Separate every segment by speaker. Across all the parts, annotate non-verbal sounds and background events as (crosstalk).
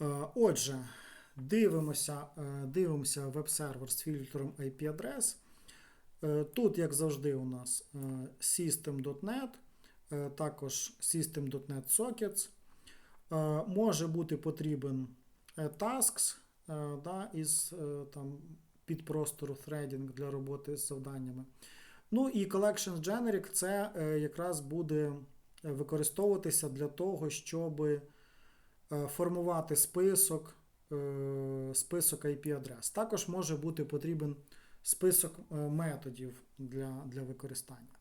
Speaker 1: Е, Отже, дивимося, е, дивимося веб-сервер з фільтром IP-адрес. Е, Тут, як завжди, у нас System.net, також System.net Sockets. Може бути потрібен Tasks да, із там, підпростору threading для роботи з завданнями. Ну і Collections Generic це якраз буде використовуватися для того, щоб е, формувати список, е, список IP-адрес. Також може бути потрібен список е, методів для, для використання.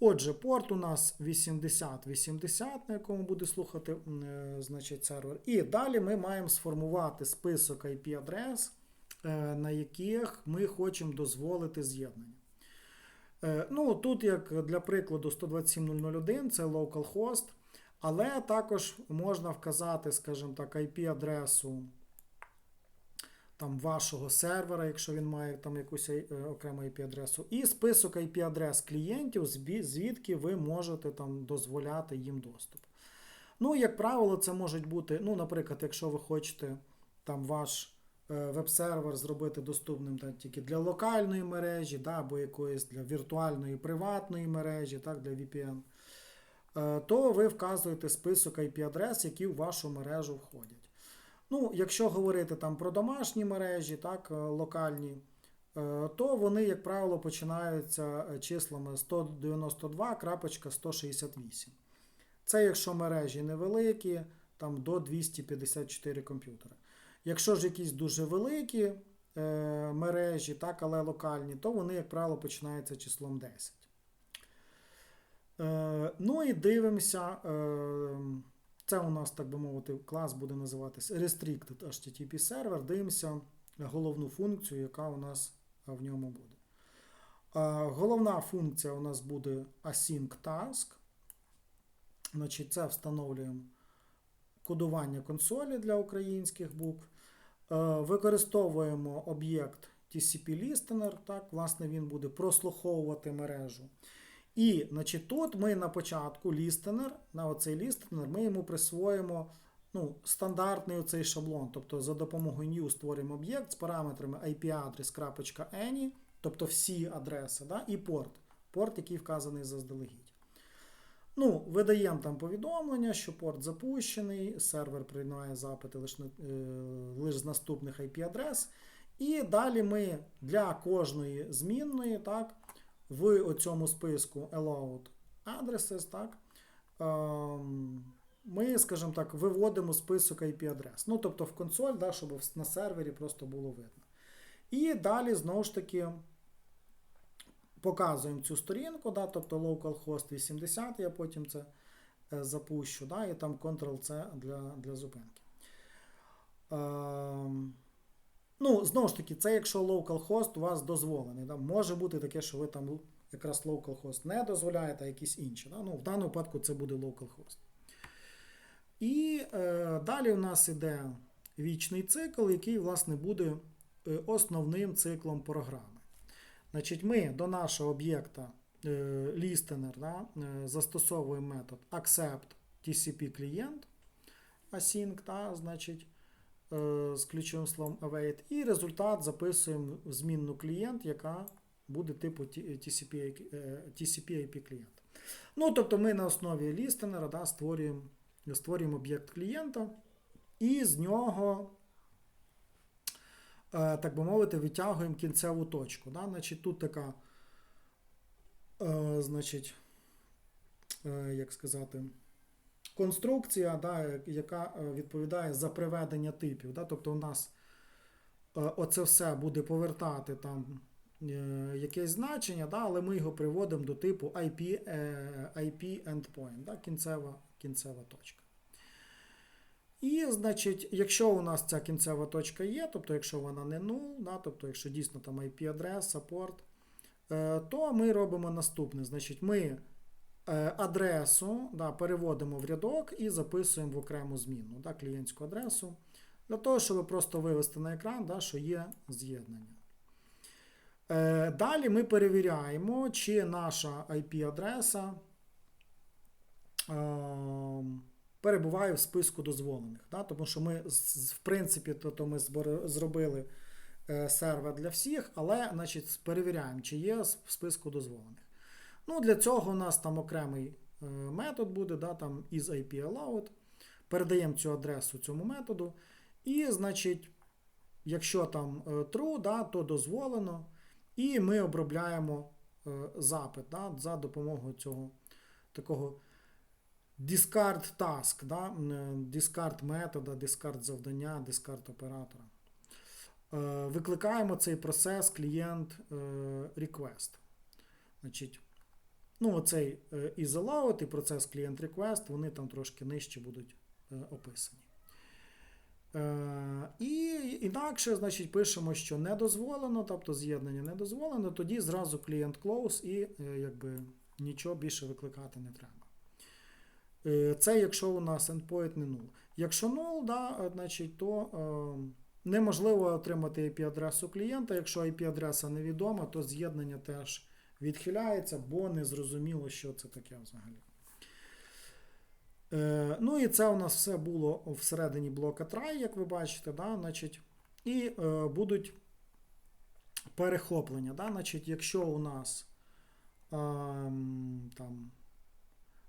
Speaker 1: Отже, порт у нас 8080, на якому буде слухати е, значить, сервер. І далі ми маємо сформувати список IP-адрес, е, на яких ми хочемо дозволити з'єднання. Е, Ну, тут, як для прикладу, 127.001 це localhost, але також можна вказати, скажімо так, IP-адресу там, вашого сервера, якщо він має там якусь е, окрему IP-адресу, і список IP-адрес клієнтів, звідки ви можете там дозволяти їм доступ. Ну, як правило, це можуть бути, ну, наприклад, якщо ви хочете там ваш е, веб-сервер зробити доступним так, тільки для локальної мережі, да, або якоїсь для віртуальної приватної мережі, так, для VPN, то ви вказуєте список IP-адрес, які в вашу мережу входять. Ну, якщо говорити там про домашні мережі, так, е, локальні, е, то вони, як правило, починаються е, числами 192.168. Це якщо мережі невеликі, там до 254 комп'ютери. Якщо ж якісь дуже великі е, мережі, так, але локальні, то вони, як правило, починаються числом 10. Е, ну і дивимося. Е, це у нас, так би мовити, клас буде називатися Restricted HTTP Server. Дивимося головну функцію, яка у нас в ньому буде. Е, Головна функція у нас буде Async Task. Значить, це встановлюємо кодування консолі для українських букв. Е, Використовуємо об'єкт TCP-Listener, так, власне, він буде прослуховувати мережу. І значить, тут ми на початку лістенер, на оцей лістенер, ми йому присвоїмо ну, стандартний оцей шаблон. Тобто за допомогою new створюємо об'єкт з параметрами IP-address.any, тобто всі адреси, да, і порт. Порт, який вказаний заздалегідь. Ну, видаємо там повідомлення, що порт запущений, сервер приймає запити лише, е, лише з наступних IP-адрес. І далі ми для кожної змінної, так, в цьому списку allowed addresses, так, ем, ми, скажімо так, виводимо список IP-адрес. Ну, тобто в консоль, да, щоб на сервері просто було видно. І далі, знову ж таки, показуємо цю сторінку, да, тобто localhost 80, я потім це е, запущу, да, і там Ctrl-C для, для зупинки. Ну, знову ж таки, це якщо localhost у вас дозволений. Да? Може бути таке, що ви там якраз localhost не дозволяєте, а якісь інші. Да? Ну, в даному випадку це буде localhost. І е, далі у нас іде вічний цикл, який, власне, буде е, основним циклом програми. Значить, ми до нашого об'єкта е, listener да, е, застосовуємо метод accept TCP клієнт async, та, значить, з ключовим словом await, і результат записуємо в змінну клієнт, яка буде типу TCP, е, клієнт. Ну, тобто ми на основі лістенера да, створюємо, створюємо об'єкт клієнта, і з нього, е, так би мовити, витягуємо кінцеву точку. Да? Значить, тут така, е, значить, е, як сказати, конструкція, да, яка е, відповідає за приведення типів. Да? Тобто у нас е, оце все буде повертати там е, якесь значення, да, але ми його приводимо до типу IP, IP endpoint, да, кінцева, кінцева точка. І, значить, якщо у нас ця кінцева точка є, тобто якщо вона не null, да, тобто якщо дійсно там IP-адреса, порт, то ми робимо наступне. Значить, ми адресу да, переводимо в рядок і записуємо в окрему зміну да, клієнтську адресу, для того, щоб просто вивести на екран, да, що є з'єднання. Е, Далі ми перевіряємо, чи наша IP-адреса ем, перебуває в списку дозволених. Да? Тому що ми, в принципі, то, то ми зробили е, сервер для всіх, але значить, перевіряємо, чи є в списку дозволених. Ну, для цього у нас там окремий е, метод буде, да, там із IP allowed. Передаємо цю адресу цьому методу. І, значить, якщо там е, true, да, то дозволено. І ми обробляємо е, запит да, за допомогою цього такого discard task, да, discard метода, discard завдання, discard оператора. Викликаємо цей процес клієнт request. Значить, ну, оцей е, is allowed і процес клієнт request, вони там трошки нижче будуть е, описані. Е, І інакше, значить, пишемо, що не дозволено, тобто з'єднання не дозволено, тоді зразу клієнт close і е, якби нічого більше викликати не треба. Е, Це якщо у нас endpoint не null. Якщо null, да, е, значить, то е, неможливо отримати IP-адресу клієнта. Якщо IP-адреса невідома, то з'єднання теж відхиляється, бо не зрозуміло, що це таке взагалі. Е, ну і це у нас все було всередині блока try, як ви бачите, да, значить, і е, будуть перехоплення. Да, значить, якщо у нас ем, там,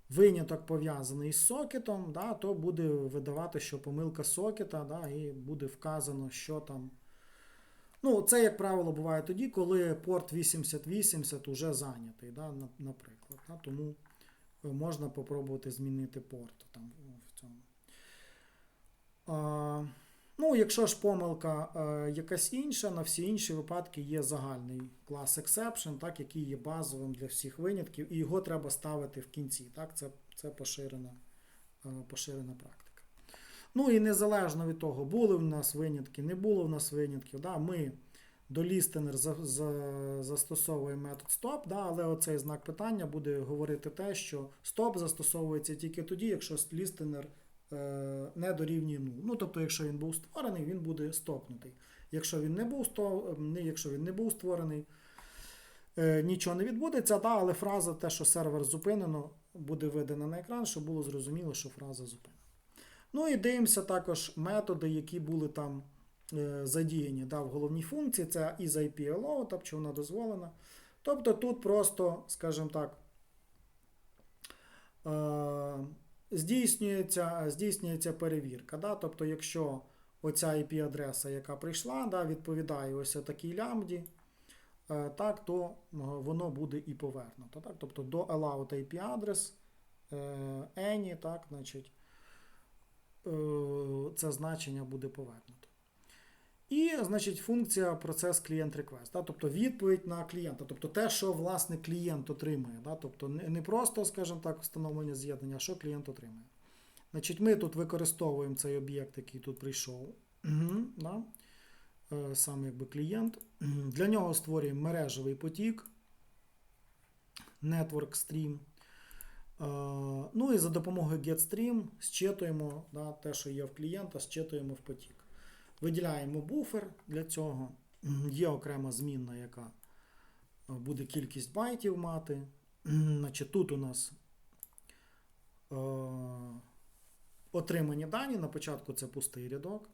Speaker 1: виняток пов'язаний з сокетом, да, то буде видавати, що помилка сокета, да, і буде вказано, що там. Ну, це, як правило, буває тоді, коли порт 8080 уже зайнятий, да, наприклад. Да, тому е, можна попробувати змінити порт там в цьому. А, ну, якщо ж помилка е, якась інша, на всі інші випадки є загальний клас exception, так, який є базовим для всіх винятків, і його треба ставити в кінці. Так, це, це поширена, е, поширена практика. Ну і незалежно від того, були в нас винятки, не було в нас винятків. Да, ми до listener за, за, застосовуємо метод stop, да, але оцей знак питання буде говорити те, що stop застосовується тільки тоді, якщо listener е, не дорівнює 0. Ну, тобто, якщо він був створений, він буде стопнутий. Якщо він не був, сто, не, якщо він не був створений, е, нічого не відбудеться, да, але фраза, те, що сервер зупинено, буде видана на екран, щоб було зрозуміло, що фраза зупинена. Ну і дивимося також методи, які були там е, задіяні да, в головній функції. Це із IP allow, тобто чи вона дозволена. Тобто тут просто, скажімо так, е, здійснюється, здійснюється перевірка. Да? Тобто, якщо оця IP-адреса, яка прийшла, да, відповідає ось такій лямбді, е, так, то воно буде і повернуто. Так? Тобто до allowed IP адрес е, any, так, значить, це значення буде повернуто. І, значить, функція процес клієнт request, да, тобто відповідь на клієнта, тобто те, що власне клієнт отримує. Да, тобто не просто, скажімо так, встановлення з'єднання, а що клієнт отримує. Значить, Ми тут використовуємо цей об'єкт, який тут прийшов. Да, е, сам якби клієнт. Для нього створюємо мережевий потік, network stream. Е, Ну і за допомогою getStream зчитуємо да, те, що є в клієнта, зчитуємо в потік. Виділяємо буфер для цього. (clears throat) Є окрема змінна, яка е, буде кількість байтів мати. (clears throat) Значить, Тут у нас е, отримані дані. На початку це пустий рядок.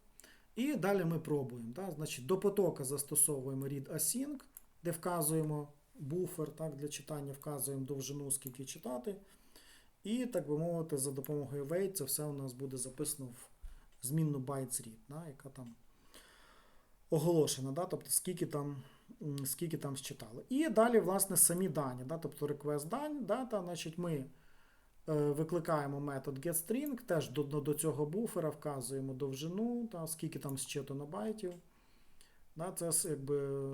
Speaker 1: І далі ми пробуємо. Так? Значить, До потока застосовуємо read async, де вказуємо буфер так, для читання, вказуємо довжину, скільки читати. І, так би мовити, за допомогою wait це все у нас буде записано в змінну bytes да, яка там оголошена, да, тобто скільки там, скільки там считали. І далі, власне, самі дані, да, тобто request дані, дата, значить, ми е, викликаємо метод getString, теж до, до, цього буфера вказуємо довжину, та, скільки там считано байтів. Да, це якби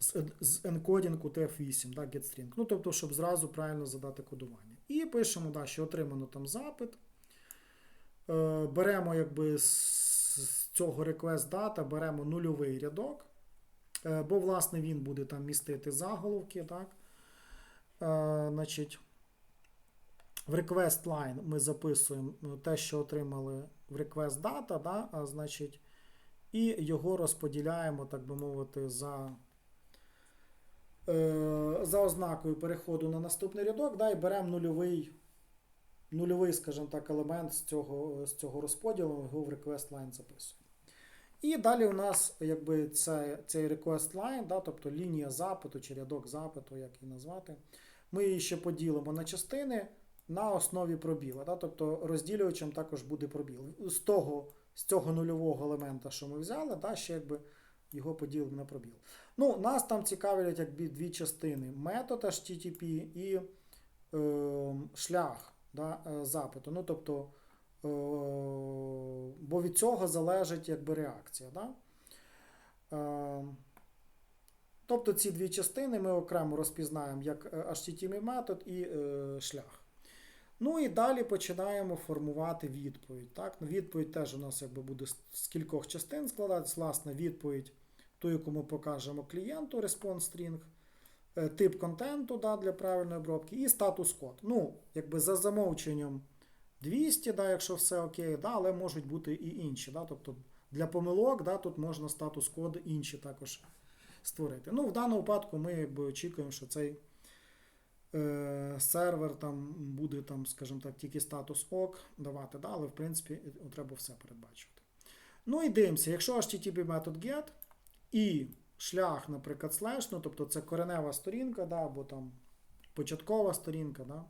Speaker 1: з, з енкодінгу TF8, да, getString. Ну, тобто, щоб зразу правильно задати кодування. І пишемо, да, що отримано там запит. Е, беремо якби з цього request data, беремо нульовий рядок, е, бо, власне, він буде там містити заголовки. Так? Е, значить, в request line ми записуємо те, що отримали в request data, да? а, значить, і його розподіляємо, так би мовити, за. Е, За ознакою переходу на наступний рядок, да, і беремо нульовий нульовий, скажімо так, елемент з цього, з цього розподілу, його в request line записуємо. І далі у нас якби це, цей request line, да, тобто лінія запиту чи рядок запиту, як її назвати, ми її ще поділимо на частини на основі пробіла. Да, тобто розділювачем також буде пробіл. З того, з цього нульового елемента, що ми взяли, да, ще якби його поділимо на пробіл. Ну, Нас там цікавлять якби дві частини: метод HTTP і е, шлях да, е, запиту. Ну, тобто, е, бо від цього залежить якби реакція. Да? Е, тобто ці дві частини ми окремо розпізнаємо як е, HTTP метод і е, шлях. Ну і далі починаємо формувати відповідь. Так? Ну, Відповідь теж у нас якби буде з- кількох частин складатися. Власне, відповідь, ту, яку ми покажемо клієнту, response string, е, тип контенту да, для правильної обробки, і статус код. Ну, якби за замовченням 200, да, якщо все окей, да, але можуть бути і інші. Да, тобто для помилок да, тут можна статус код інші також створити. Ну, в даному випадку ми якби очікуємо, що цей е, сервер там буде, там, скажімо так, тільки статус ок давати, да, але в принципі треба все передбачувати. Ну і дивимося, якщо HTTP метод get і шлях, наприклад, slash, ну тобто це коренева сторінка, да, або там початкова сторінка, да,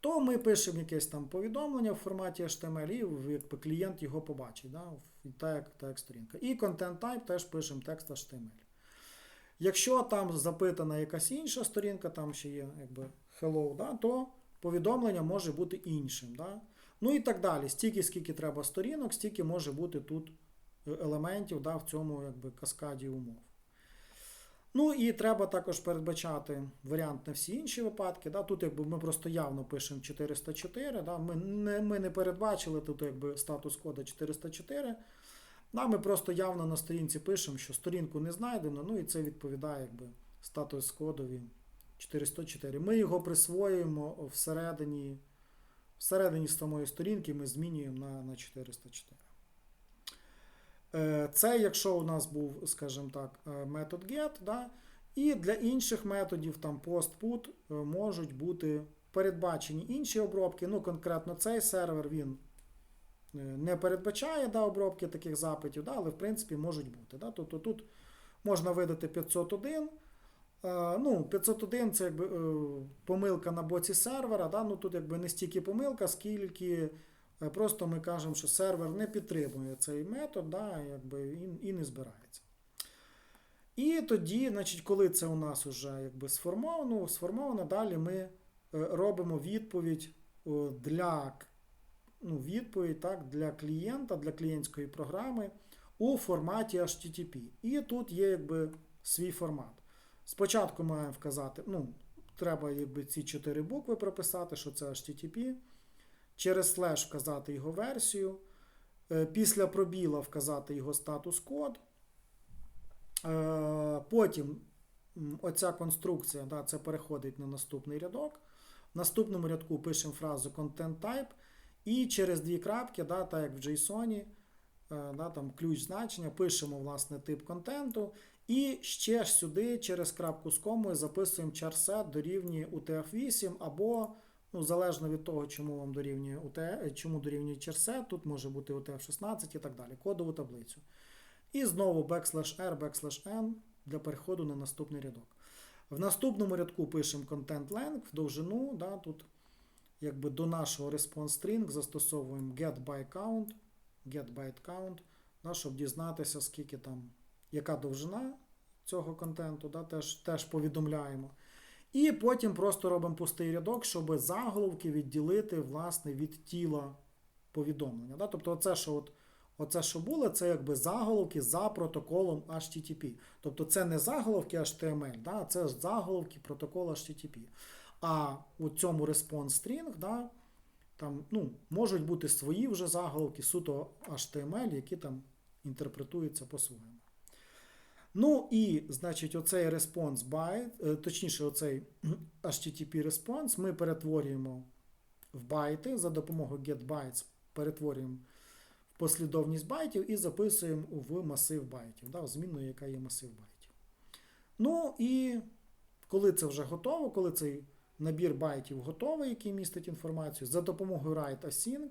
Speaker 1: то ми пишемо якесь там повідомлення в форматі HTML, і якби клієнт його побачить, да, так, як, так як сторінка. І content type теж пишемо текст HTML. Якщо там запитана якась інша сторінка, там ще є якби hello, да, то повідомлення може бути іншим. Да? Ну і так далі. Стільки, скільки треба сторінок, стільки може бути тут елементів да, в цьому якби, каскаді умов. Ну і треба також передбачати варіант на всі інші випадки. Да? Тут якби ми просто явно пишемо 404. Да? Ми, не, ми не передбачили тут якби статус кода 404. Да, ми просто явно на сторінці пишемо, що сторінку не знайдено, ну і це відповідає якби статус кодові 404. Ми його присвоюємо всередині, всередині самої сторінки, ми змінюємо на, на 404. Е, Це якщо у нас був, скажімо так, е, метод get, да, і для інших методів, там post put, е, можуть бути передбачені інші обробки. Ну, конкретно цей сервер він не передбачає да, обробки таких запитів, да, але в принципі можуть бути. Да. Тобто тут можна видати 501. Е, Ну, 501 це якби помилка на боці сервера. Да? Ну, тут якби не стільки помилка, скільки просто ми кажемо, що сервер не підтримує цей метод, да, якби, і, і не збирається. І тоді, значить, коли це у нас вже якби сформовано, сформовано, далі ми е, робимо відповідь для ну, відповідь так, для клієнта, для клієнтської програми у форматі HTTP. І тут є якби свій формат. Спочатку маємо вказати, ну, треба якби, ці чотири букви прописати, що це HTTP. Через слеш вказати його версію. Е, Після пробіла вказати його статус-код. Е, Потім оця конструкція да, це переходить на наступний рядок. В наступному рядку пишемо фразу content type. І через дві крапки, да, так як в JSON, е, да, там ключ значення, пишемо власне тип контенту. І ще ж сюди через крапку з комою записуємо charset дорівнює UTF-8 або, ну, залежно від того, чому вам дорівнює UTF, чому дорівнює charset, тут може бути UTF-16 і так далі, кодову таблицю. І знову backslash r, backslash n для переходу на наступний рядок. В наступному рядку пишемо content length, довжину, да, тут якби до нашого response string застосовуємо get by count, get byte count, да, щоб дізнатися, скільки там, яка довжина цього контенту, да, теж, теж повідомляємо. І потім просто робимо пустий рядок, щоб заголовки відділити власне, від тіла повідомлення. Да? Тобто, оце, що от, оце, що було, це якби заголовки за протоколом HTTP. Тобто це не заголовки HTML, да? це заголовки протоколу HTTP. А у цьому response string, да, там, ну, можуть бути свої вже заголовки, суто HTML, які там інтерпретуються по-своєму. Ну і, значить, оцей response byte, е, точніше, оцей (clears throat) HTTP response ми перетворюємо в байти за допомогою getBytes, перетворюємо в послідовність байтів і записуємо в масив байтів, да, в змінну, яка є масив байтів. Ну і коли це вже готово, коли цей набір байтів готовий, який містить інформацію, за допомогою write async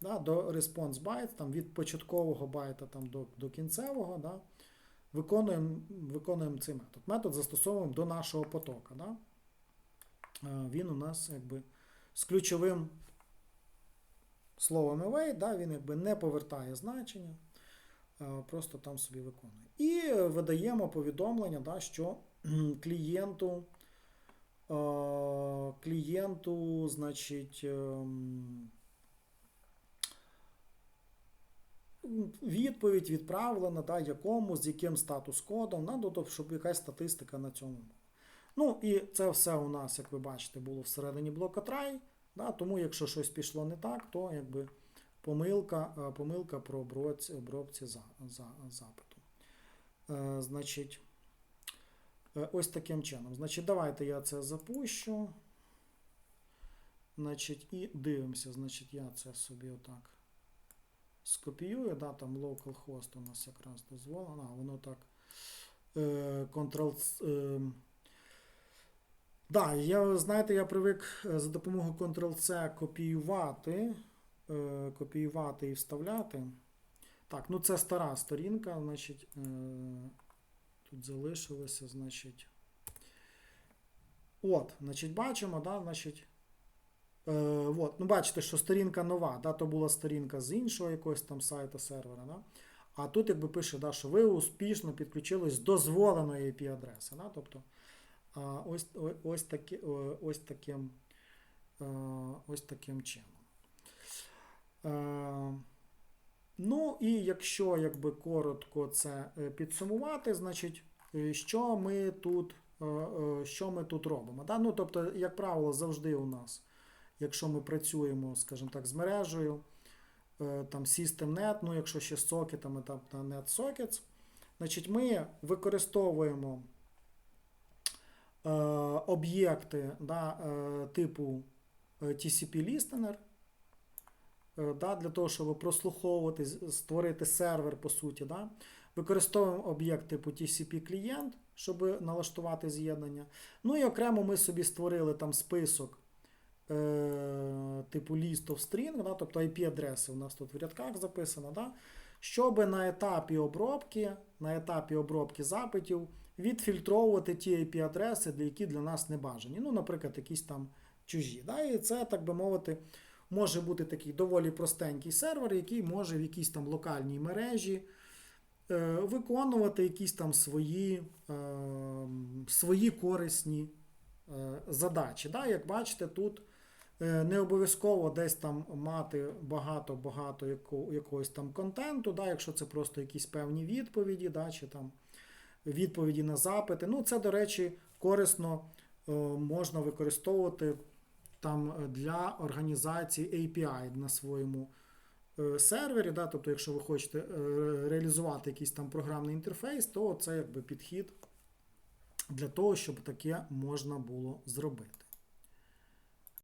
Speaker 1: да, до response byte, там від початкового байта там, до, до кінцевого, да, виконуємо, виконуємо цей метод. Метод застосовуємо до нашого потока. Да. Е, Він у нас якби з ключовим словом await, да, він якби не повертає значення, е, просто там собі виконує. І видаємо повідомлення, да, що (clears throat) клієнту, е, клієнту, значить, відповідь відправлена, да, якому, з яким статус-кодом, да, тобто, щоб якась статистика на цьому. Ну і це все у нас, як ви бачите, було всередині блока try, да, тому якщо щось пішло не так, то якби помилка, е, помилка про обробці, обробці за, за, запиту. Е, значить, е, ось таким чином. Значить, давайте я це запущу. Значить, і дивимося. Значить, я це собі отак скопіюю. Да, там localhost у нас якраз дозволено. Воно так. Е, Ctrl. Е, да, я, знаєте, я привик е, за допомогою Ctrl-C копіювати, копіювати і вставляти. Так, ну це стара сторінка, значить, тут залишилося, значить. От, значить, бачимо, да, значить. Е, от, ну бачите, що сторінка нова, да, то була сторінка з іншого якогось там сайту сервера. Да? А тут якби пише, да, що ви успішно підключились з дозволеної IP-адреси. Да? Тобто ось, ось, таки, о, ось, таким, е, ось таким чином. Е, Ну і якщо якби коротко це підсумувати, значить, що ми тут, що ми тут робимо? Да? Ну, тобто, як правило, завжди у нас, якщо ми працюємо, скажімо так, з мережею, е, там SystemNet, ну якщо ще сокетами, там на NetSockets, значить, ми використовуємо е, об'єкти да, е, типу е, TCP-Listener, е, да, для того, щоб прослуховувати, створити сервер, по суті. Да. Використовуємо об'єкт типу TCP-клієнт, щоб налаштувати з'єднання. Ну і окремо ми собі створили там список типу list of string, да, тобто IP-адреси у нас тут в рядках записано, да, щоб на етапі обробки, на етапі обробки запитів відфільтровувати ті IP-адреси, які для нас не бажані. Ну, наприклад, якісь там чужі. Да, і це, так би мовити, може бути такий доволі простенький сервер, який може в якійсь там локальній мережі е, виконувати якісь там свої, е, свої корисні е, задачі. Як бачите, тут е, не обов'язково десь там мати багато-багато якогось там контенту, да? якщо це просто якісь певні відповіді, да? чи там відповіді на запити. Ну, це, до речі, корисно е, можна використовувати там е, для організації API на своєму е, сервері. Да? Тобто, якщо ви хочете е, реалізувати якийсь там програмний інтерфейс, то це якби підхід для того, щоб таке можна було зробити.